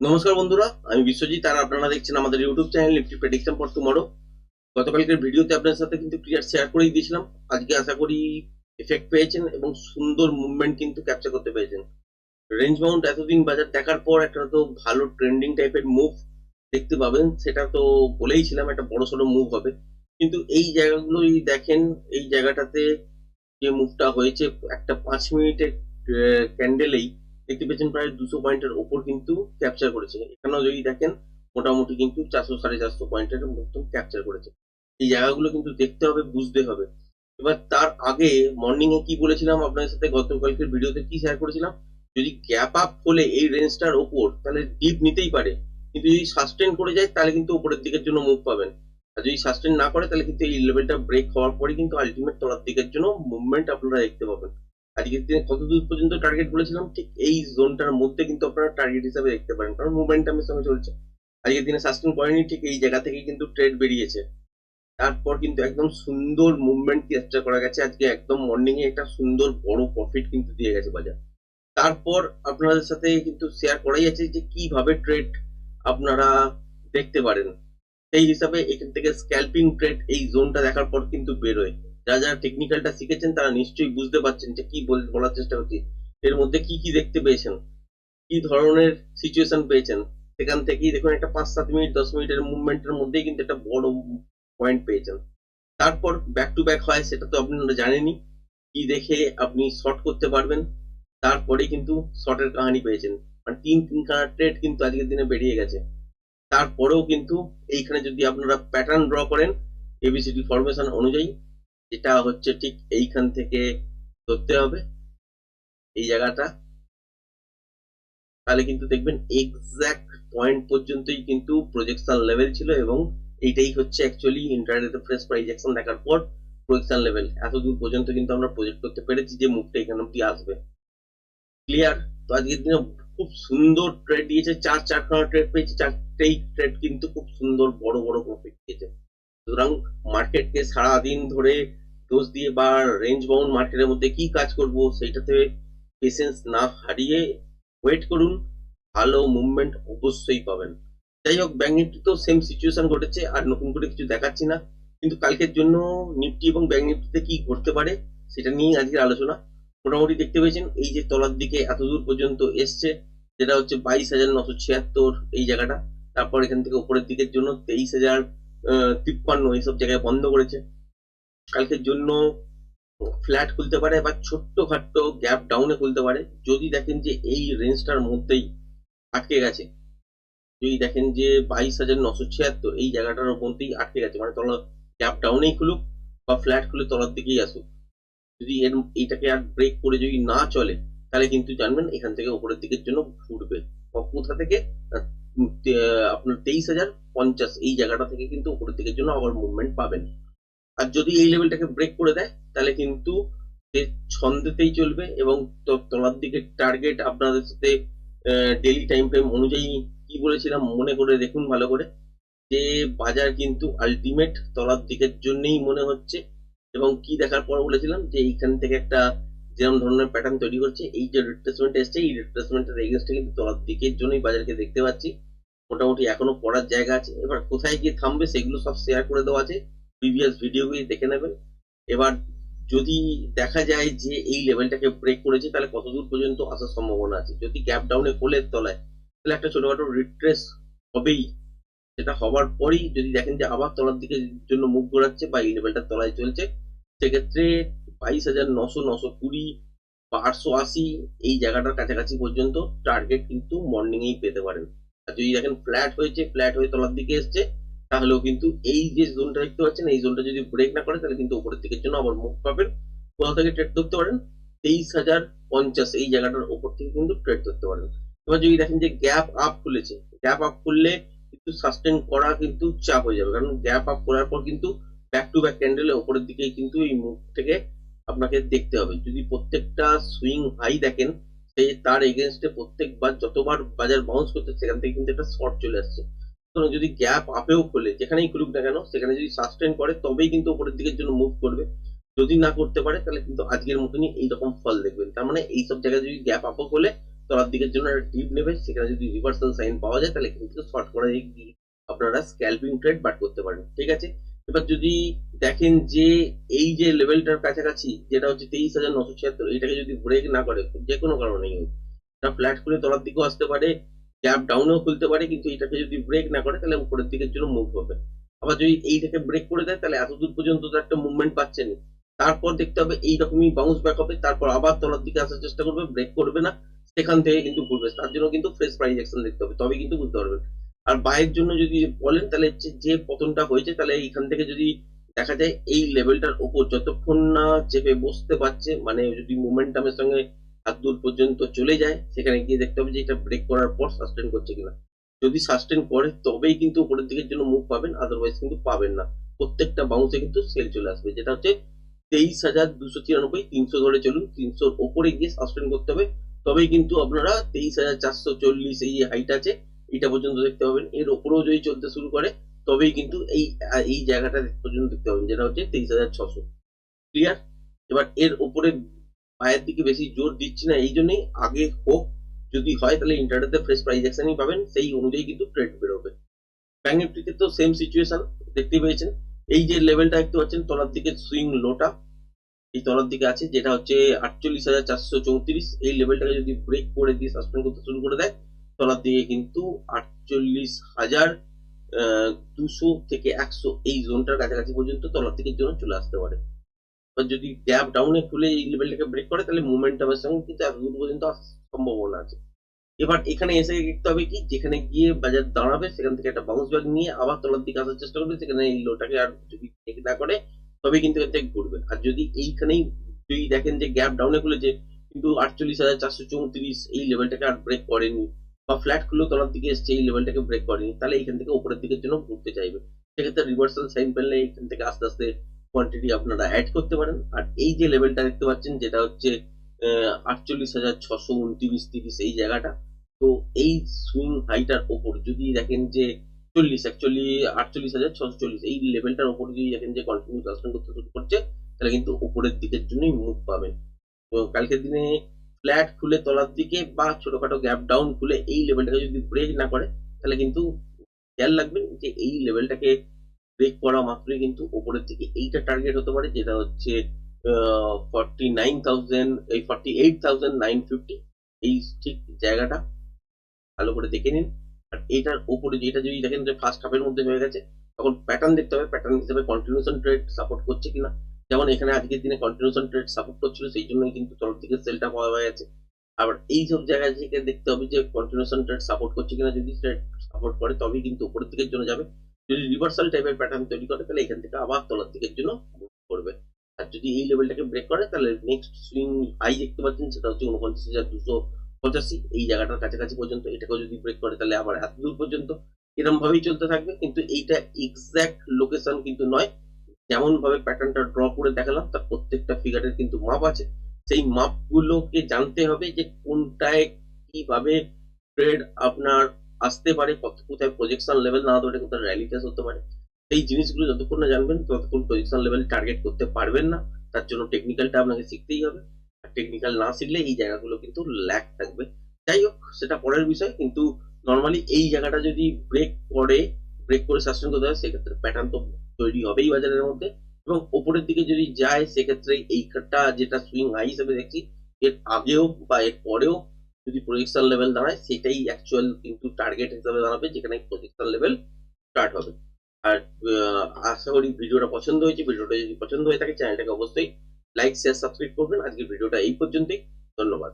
নমস্কার বন্ধুরা, আমি বিশ্বজিৎ আর আপনারা দেখছেন আমাদের YouTube channel Nifty prediction for tomorrow গতকালকের ভিডিওতে আপনার সাথে কিন্তু ক্লিয়ার শেয়ার করেই দিয়েছিলাম। আজকে আশা করি এফেক্ট পেয়েছেন এবং সুন্দর মুভমেন্ট কিন্তু ক্যাপচার করতে পেরেছেন। রেঞ্জ বাউন্ড এতদিন বাজার দেখার পর একটা তো ভালো ট্রেন্ডিং টাইপের মুভ দেখতে পাবেন, সেটা তো বলেইছিলাম একটা বড় সড়ো মুভ হবে। কিন্তু এই জায়গাগুলো যদি দেখেন, এই জায়গাটাতে যে মুভটা হয়েছে, একটা পাঁচ মিনিটের ক্যান্ডেলেই দেখতে পেয়েছেন প্রায় দুশো পয়েন্টের ওপর কিন্তু ক্যাপচার করেছে। এখানেও যদি দেখেন, মোটামুটি কিন্তু চারশো সাড়ে চারশো পয়েন্টের মতন ক্যাপচার করেছে। এই জায়গাগুলো কিন্তু দেখতে হবে, বুঝতে হবে। এবার তার আগে মর্নিং এ কি বলেছিলাম আপনাদের সাথে? গতকালকের ভিডিওতে কি শেয়ার করেছিলাম? যদি গ্যাপ আপ হলে এই রেঞ্জটার ওপর, তাহলে ডিপ নিতেই পারে। কিন্তু যদি সাস্টেন করে যায়, তাহলে কিন্তু উপরের দিকের জন্য মুভ পাবেন। আর যদি সাস্টেন না করে, তাহলে কিন্তু এই লেভেলটা ব্রেক হওয়ার পরে কিন্তু আলটিমেট তলার দিকের জন্য মুভমেন্ট আপনারা দেখতে পাবেন। আজকের দিনে কত দূর পর্যন্ত টার্গেট বলেছিলাম, ঠিক এই জোনটার মধ্যে কিন্তু আপনারা টার্গেট হিসাবে দেখতে পারেন। কারণ মোমেন্টামের সঙ্গে চলছে। আজকের দিনে সাস্টেন করেনি, ঠিক এই জায়গা থেকেই কিন্তু ট্রেড বেরিয়েছে। তারপর কিন্তু একদম সুন্দর মুভমেন্ট ক্যাপচার করা গেছে। আজকে একদম মর্নিং এ একটা সুন্দর বড় প্রফিট কিন্তু দিয়ে গেছে বাজার। তারপর আপনাদের সাথে কিন্তু শেয়ার করাই আছে যে কীভাবে ট্রেড আপনারা দেখতে পারেন। সেই হিসাবে এখান থেকে স্ক্যাল্পিং ট্রেড এই জোনটা দেখার পর কিন্তু বেরোয়। যারা যারা টেকনিক্যালটা শিখেছেন তারা নিশ্চয়ই বুঝতে পারছেন যে কি বল- বলার চেষ্টা করছি। এর মধ্যে কি কি দেখতে পেয়েছেন? কি ধরনের সিচুয়েশন পেয়েছেন? সেখান থেকেই দেখুন একটা পাঁচ, সাত মিনিট, দশ মিনিটের মুভমেন্টের মধ্যেই কিন্তু একটা বড় পয়েন্ট পেয়েছেন। তারপর ব্যাক টু ব্যাক হয়, সেটা তো আপনারা জানেনই। কি দেখে আপনি শর্ট করতে পারবেন? তারপরে কিন্তু শর্টের কাহানি পেয়েছেন। মানে তিন তিন খানা ট্রেড কিন্তু আজকের দিনে বেরিয়ে গেছে। তারপরেও কিন্তু এইখানে যদি আপনারা প্যাটার্ন ড্র করেন এবিসিডি ফরমেশন অনুযায়ী যেটা হচ্ছে ঠিক এইখান থেকে ধরতে হবে, এই জায়গাটা। তাহলে কিন্তু দেখবেন এক্সাক্ট পয়েন্ট পর্যন্তই কিন্তু প্রজেকশন লেভেল ছিল এবং এইটাই হচ্ছে অ্যাকচুয়ালি ইন্টারনেটে ফ্রেশ প্রাইজেকশন দেখার পর প্রজেকশন লেভেল এত দূর পর্যন্ত কিন্তু আমরা প্রজেক্ট করতে পেরেছি যে মুখটা এখানে অব্দি আসবে। ক্লিয়ার তো আজকের দিনে খুব সুন্দর ট্রেড দিয়েছে, চার চারখানা ট্রেড পেয়েছে, চারটেই ট্রেড কিন্তু খুব সুন্দর বড় বড় প্রফিট দিয়েছে। সুতরাং মার্কেটকে সারাদিন ধরে দোষ দিয়ে বা রেঞ্জ বাউন্ড মার্কেটের মধ্যে কি কাজ করব সেইটাতে পেশেন্স না হারিয়ে ওয়েট করুন, ভালো মুভমেন্ট অবশ্যই পাবেন। যাই হোক ব্যাঙ্ক নিফটিতেও সেম সিচুয়েশন ঘটেছে, আর নতুন করে কিছু দেখাচ্ছি না। কিন্তু কালকের জন্য নিফটি এবং ব্যাঙ্ক নিফটিতে কি ঘটতে পারে সেটা নিয়ে আজকের আলোচনা। মোটামুটি দেখতে পেয়েছেন, এই যে তলার দিকে এত দূর পর্যন্ত এসছে, যেটা হচ্ছে বাইশ হাজার নশো ছিয়াত্তর এই জায়গাটা। তারপর এখান থেকে উপরের দিকের জন্য তেইশ হাজার তিপ্পান্ন এইসব জায়গায় বন্ধ করেছে। কালকের জন্য ফ্ল্যাট খুলতে পারে বা ছোট্ট খাট্ট গ্যাপ ডাউনে খুলতে পারে। যদি দেখেন যে এই রেঞ্জটার মধ্যেই আটকে গেছে, যদি দেখেন যে বাইশ হাজার নশো ছিয়াত্তর এই জায়গাটার মধ্যেই আটকে গেছে মানে তলা গ্যাপ ডাউনেই খুলুক বা ফ্ল্যাট খুলে তলার দিকেই আসুক। যদি এর, এইটাকে আর ব্রেক করে যদি না চলে, তাহলে কিন্তু জানবেন এখান থেকে উপরের দিকের জন্য ঘুরবে বা কোথা থেকে? আপনার তেইশ হাজার পঞ্চাশ এই জায়গাটা থেকে কিন্তু উপরের দিকের জন্য আবার মুভমেন্ট পাবেন। আর যদি এই লেভেলটাকে ব্রেক করে দেয়, তাহলে কিন্তু সে ছন্দেতেই চলবে এবং তলার দিকে টার্গেট আপনাদের সাথে ডেলি টাইম ফ্রেম অনুযায়ী কি বলেছিলাম মনে করে দেখুন ভালো করে। যে বাজার কিন্তু আলটিমেট তলার দিকের জন্যই মনে হচ্ছে এবং কি দেখার পর বলেছিলাম যে এইখান থেকে একটা যেরকম ধরনের প্যাটার্ন তৈরি করছে, এই যে রিট্রেসমেন্ট এসছে, এই রিট্রেসমেন্টের এগেনস্টে কিন্তু তলার দিকের জন্যই বাজারকে দেখতে পাচ্ছি। মোটামুটি এখনও পড়ার জায়গা আছে। এবার কোথায় গিয়ে থামবে সেগুলো সব শেয়ার করে দেওয়া আছে। প্রিভিয়াস ভিডিওগুলি দেখে নেবেন। এবার যদি দেখা যায় যে এই লেভেলটাকে ব্রেক করেছে, তাহলে কত দূর পর্যন্ত আসার সম্ভাবনা আছে? যদি গ্যাপ ডাউনে কোলের তলায়, তাহলে একটা ছোটখাটো রিট্রেস হবেই। সেটা হওয়ার পরেই যদি দেখেন যে আবার তলার দিকে জন্য মুখ ঘোরাচ্ছে বা এই লেভেলটার তলায় চলছে, সেক্ষেত্রে বাইশ হাজার নশো নশো কুড়ি বা আটশো আশি এই জায়গাটার কাছাকাছি পর্যন্ত টার্গেট কিন্তু মর্নিং এই পেতে পারেন। আর যদি দেখেন ফ্ল্যাট হয়েছে ফ্ল্যাট হয়ে তলার দিকে এসছে, তাহলেও কিন্তু এই যে জোনটা দেখতে পাচ্ছেন, এই জোনটা যদি ব্রেক না করে, তাহলে কিন্তু উপরের দিকের জন্য আবার মুখ পাবেন। কোথা থেকে ট্রেড ধরতে পারেন? তেইশ হাজার পঞ্চাশ, এই জায়গাটার উপর থেকে কিন্তু ট্রেড ধরতে পারেন। এবার যদি দেখেন যে গ্যাপ আপ খুলেছে গ্যাপ আপ খুললে কিন্তু সাস্টেন করা কিন্তু চাপ হয়ে যাবে। কারণ গ্যাপ আপ করার পর কিন্তু ব্যাক টু ব্যাক ক্যান্ডেলে উপরের দিকে কিন্তু এই মুখ থেকে আপনাকে দেখতে হবে। যদি প্রত্যেকটা সুইং হাই দেখেন সে তার এগেনস্টে প্রত্যেকবার যতবার বাজার বাউন্স করছে, সেখান থেকে কিন্তু একটা শর্ট চলে আসছে। সুতরাং যদি গ্যাপ আপেও খোলে, যেখানেই খুলুক না কেন, সেখানে যদি সাস্টেন করে, তবেই কিন্তু উপরের দিকের জন্য মুভ করবে। যদি না করতে পারে, তাহলে কিন্তু আজকের মতনই এইরকম ফল দেখবেন। তার মানে এইসব জায়গায় যদি গ্যাপ আপও খোলে, তলার দিকের জন্য একটা ডিপ নেবে, সেখানে যদি রিভার্সাল সাইন পাওয়া যায়, তাহলে কিন্তু শর্ট করে গিয়ে আপনারা স্ক্যালপিং ট্রেড বাট করতে পারেন। ঠিক আছে? এবার যদি দেখেন যে এই যে লেভেলটার কাছাকাছি, যেটা হচ্ছে তেইশ হাজার নশো ছিয়াত্তর, এটাকে যদি ব্রেক না করে, যে কোনো কারণেই হোক এটা ফ্ল্যাট করে তলার দিকেও আসতে পারে গ্যাপ ডাউনেও খুলতে পারে, কিন্তু এটাকে যদি ব্রেক না করে, তাহলে উপরের দিকের জন্য মুভ হবে। আবার যদি এইটাকে ব্রেক করে দেয়, তাহলে এত দূর পর্যন্ত তো একটা মুভমেন্ট পাচ্ছেন। তারপর দেখতে হবে এইরকমই বাউন্স ব্যাক হবে, তারপর আবার তলার দিকে আসার চেষ্টা করবে ব্রেক করবে না, সেখান থেকে কিন্তু ঘুরবে। তার জন্য কিন্তু ফ্রেশ প্রাইস অ্যাকশন দেখতে হবে তবে কিন্তু বুঝতে পারবেন। আর বাইয়ের জন্য যদি বলেন, তাহলে হচ্ছে যে পতনটা হয়েছে, তাহলে এইখান থেকে যদি দেখা যায় এই লেভেলটার উপর যতক্ষণ না চেপে বসতে পারছে মানে যদি মোমেন্টামের সঙ্গে হাত দূর পর্যন্ত চলে যায়, সেখানে গিয়ে দেখতে হবে যে এটা ব্রেক করার পর সাস্টেন করছে কিনা। যদি সাস্টেন করে, তবেই কিন্তু উপরের দিকের জন্য মুভ পাবেন আদারওয়াইজ কিন্তু পাবেন না। প্রত্যেকটা বাউন্সে কিন্তু সেল চলে আসবে, যেটা হচ্ছে তেইশ হাজার দুশো তিরানব্বই, তিনশো ধরে চলুন, তিনশোর ওপরে গিয়ে সাস্টেন করতে হবে। তবেই কিন্তু আপনারা তেইশ হাজার চারশো চল্লিশ এই হাইট আছে এইটা পর্যন্ত দেখতে পাবেন। এর ওপরেও যদি চলতে শুরু করে, তবেই কিন্তু এই এই জায়গাটা পর্যন্ত দেখতে পাবেন, যেটা হচ্ছে তেইশ হাজার ছশো। ক্লিয়ার এবার এর ওপরে পায়ের দিকে বেশি জোর দিচ্ছি না, এই জন্যই আগে হোক, যদি হয় তাহলে ইন্টারনেটে ফ্রেশ প্রাইস অ্যাকশনই পাবেন, সেই অনুযায়ী কিন্তু ট্রেড বেরোবে। ব্যাঙ্ক নিফটিতে তো সেম সিচুয়েশন দেখতে পেয়েছেন। এই যে লেভেলটা দেখতে পাচ্ছেন, তলার দিকে সুইং লোটা এই তলার দিকে আছে, যেটা হচ্ছে আটচল্লিশ হাজার চারশো চৌত্রিশ। এই লেভেলটাকে যদি ব্রেক করে দিয়ে সাসপেন্ড করতে শুরু করে দেয় তলার দিকে কিন্তু আটচল্লিশ হাজার দুশো থেকে একশো এই জোনটার কাছাকাছি পর্যন্ত তলার থেকে জন্য চলে আসতে পারে। যদি গ্যাপ ডাউনে খুলে এই লেভেলটাকে ব্রেক করে, তাহলে মুভমেন্টামের সঙ্গে কিন্তু এত দূর পর্যন্ত সম্ভাবনা আছে। এবার এখানে এসে দেখতে হবে কি, যেখানে গিয়ে বাজার দাঁড়াবে, সেখান থেকে একটা বাউন্স ব্যাক নিয়ে আবার তলার দিকে আসার চেষ্টা করবে, সেখানে এই লোটাকে আর যদি না করে তবে কিন্তু এর থেকে ঘুরবে আর যদি এইখানেই যদি দেখেন যে গ্যাপ ডাউনে খুলেছে, কিন্তু আটচল্লিশ হাজার চারশো চৌত্রিশ এই লেভেলটাকে আর ব্রেক করেনি বা ফ্ল্যাট খুলেও তলার দিকে এসছে এই লেভেলটাকে ব্রেক করেনি, তাহলে এইখান থেকে উপরের দিকের জন্য ঘুরতে চাইবে। সেক্ষেত্রে রিভার্সাল সাইন পেলে এইখান থেকে আস্তে আস্তে কোয়ান্টিটি আপনারা অ্যাড করতে পারেন। আর এই যে লেভেলটা দেখতে পাচ্ছেন, যেটা হচ্ছে আটচল্লিশ হাজার ছশো উনত্রিশ তিরিশ এই জায়গাটা, তো এই সুইং হাইটার ওপর যদি দেখেন যে চল্লিশ অ্যাকচুয়ালি আটচল্লিশ হাজার ছশো চল্লিশ, এই লেভেলটার ওপর যদি দেখেন যে কন্টিনিউ করতে শুরু করছে, তাহলে কিন্তু উপরের দিকের জন্যই মুভ পাবেন। তো কালকের দিনে ফ্ল্যাট খুলে তলার দিকে বা ছোটখাটো গ্যাপ ডাউন খুলে এই লেভেলটাকে যদি ব্রেক না করে, তাহলে কিন্তু খেয়াল রাখবেন যে এই লেভেলটাকে ব্রেক করা মাত্রই কিন্তু উপরের দিকে এইটা টার্গেট হতে পারে, যেটা হচ্ছে ফর্টি নাইন থাউজেন্ড এই forty eight thousand nine fifty এই ঠিক জায়গাটা। ভালো করে দেখে নিন। আর এটার উপরে যেটা যদি দেখেন যে ফার্স্ট হাফের মধ্যে হয়ে গেছে, তখন প্যাটার্ন দেখতে হবে। প্যাটার্ন হিসেবে কন্টিনিউশন ট্রেড সাপোর্ট করছে কিনা। যেমন এখানে আজকের দিনে কন্টিনিউশন ট্রেড সাপোর্ট করছিল, সেই জন্যই কিন্তু তরফ থেকে সেলটা পাওয়া হয়ে গেছে। আবার এই সব জায়গা থেকে দেখতে হবে যে কন্টিনিউশন ট্রেড সাপোর্ট করছে কিনা। যদি ট্রেড সাপোর্ট করে, তবেই কিন্তু উপরের দিকের জন্য যাবে। যদি রিভার্সাল টাইপের প্যাটার্ন তৈরি করে, তাহলে এখান থেকে আবার তলার দিকের জন্য move করবে। আর যদি এই লেভেলটাকে ব্রেক করে, তাহলে নেক্সট সুইং হাই দেখতে পাচ্ছেন, সেটা হচ্ছে উনপঞ্চাশ হাজার দুশো পঁচাশি। এই জায়গাটার কাছাকাছি পর্যন্ত এটাকেও যদি ব্রেক করে, তাহলে আবার এত দূর পর্যন্ত এরকম ভাবেই চলতে থাকবে। কিন্তু এইটা এক্সাক্ট লোকেশন কিন্তু নয়। যেমন ভাবে প্যাটার্নটা ড্র করে দেখালাম, তার প্রত্যেকটা ফিগারের কিন্তু মাপ আছে। সেই মাপগুলোকে জানতে হবে যে কোনটায় কীভাবে ট্রেড আপনার আসতে পারে, কত কোথায় প্রজেকশন লেভেল না ধরে কোথায় র্যালি হতে পারে। সেই জিনিসগুলো যতক্ষণ না জানবেন, ততক্ষণ প্রজেকশন লেভেল টার্গেট করতে পারবেন না। তার জন্য টেকনিক্যালটা আপনাকে শিখতেই হবে। আর টেকনিক্যাল না শিখলে এই জায়গাগুলো কিন্তু ল্যাক থাকবে। যাই হোক, সেটা পরের বিষয়। কিন্তু নর্মালি এই জায়গাটা যদি ব্রেক করে ব্রেক করে সাসপেন্ড করতে হয়, সেক্ষেত্রে প্যাটার্ন তো তৈরি হবেই বাজারের মধ্যে। এবং ওপরের দিকে যদি যায়, সেক্ষেত্রে এই এইটা যেটা সুইং হাই হিসেবে দেখছি, এর আগেও বা এর পরেও যদি প্রজেকশন লেভেল দাঁড়ায়, সেটাই অ্যাকচুয়াল কিন্তু টার্গেট হিসেবে দাঁড়াবে, যেখানে প্রজেকশন লেভেল স্টার্ট হবে। আর আশা করি ভিডিওটা পছন্দ হয়েছে। ভিডিওটা যদি পছন্দ হয়ে থাকে চ্যানেলটাকে অবশ্যই লাইক শেয়ার সাবস্ক্রাইব করবেন। আজকের ভিডিওটা এই পর্যন্তই। ধন্যবাদ।